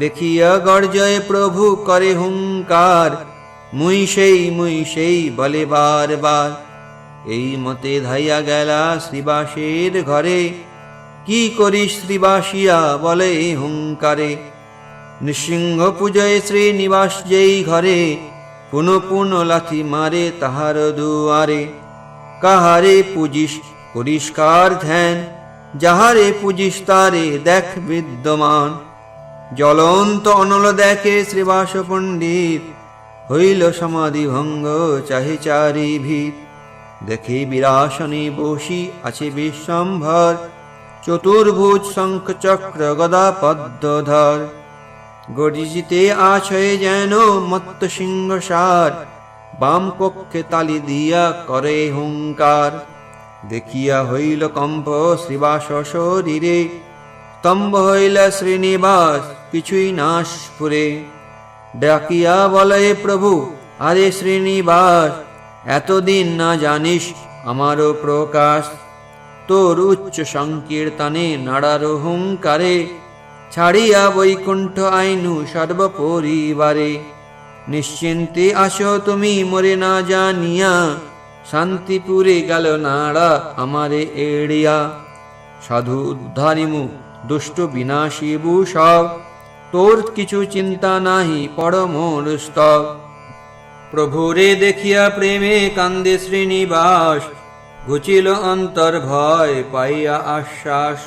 দেখিয়া গর্জয় প্রভু করে হুঙ্কার, মুই সেই মুই সেই বলে বার বার এই মতে ধাইয়া গেলা শ্রীবাসের ঘরে, কি করিস শ্রীবাসিয়া বলে হুঙ্কারে। নৃসিংহ পূজয় শ্রীনিবাস যেই ঘরে পুন পুন লাথি মারে তাহার দুয়ারে। কাহারে পুজিস পরিষ্কার ধ্যান, যাহারে পুজিস তারে দেখ বিদ্যমান। জ্বলন্ত অনল দেখে শ্রীবাস পণ্ডিত হইল সমাধি ভঙ্গ চাহে চারি ভিত। দেখে বিরাসনে বসি আছে বিশ্বম্ভর, চতুর্ভুজ শঙ্খ চক্র গদা পদ্মধর। গর্জিতে আছয়ে যেন মত্ত সিংহ সার, বাম পক্ষে তালি দিয়া করে হুঙ্কার। দেখিয়া হইল কম্প শ্রীবাস শরীরে স্তম্ভ হইল শ্রীনিবাস, কিছুই নাশ পুরে ডাকিয়া বলে প্রভু, আরে শ্রীনিবাস, এতদিন না জানিস আমারও প্রকাশ। তোর উচ্চ সংকীর্তনে নাড়ার হুঙ্কারে ছাড়িয়া বৈকুণ্ঠ আইনু সর্বপরিবারে। নিশ্চিন্তে আসো, তুমি মরে না জানিয়া শান্তিপুরে গেল নাড়া আমারে এড়িয়া। সাধু উদ্ধারিমু দুষ্ট বিনাশী সব তোর কিছু চিন্তা নাহি পরম স্তব। প্রভুরে দেখিয়া প্রেমে কান্দে শ্রীনিবাস, ঘুচিল অন্তর ভয় পাইয়া আশ্বাস।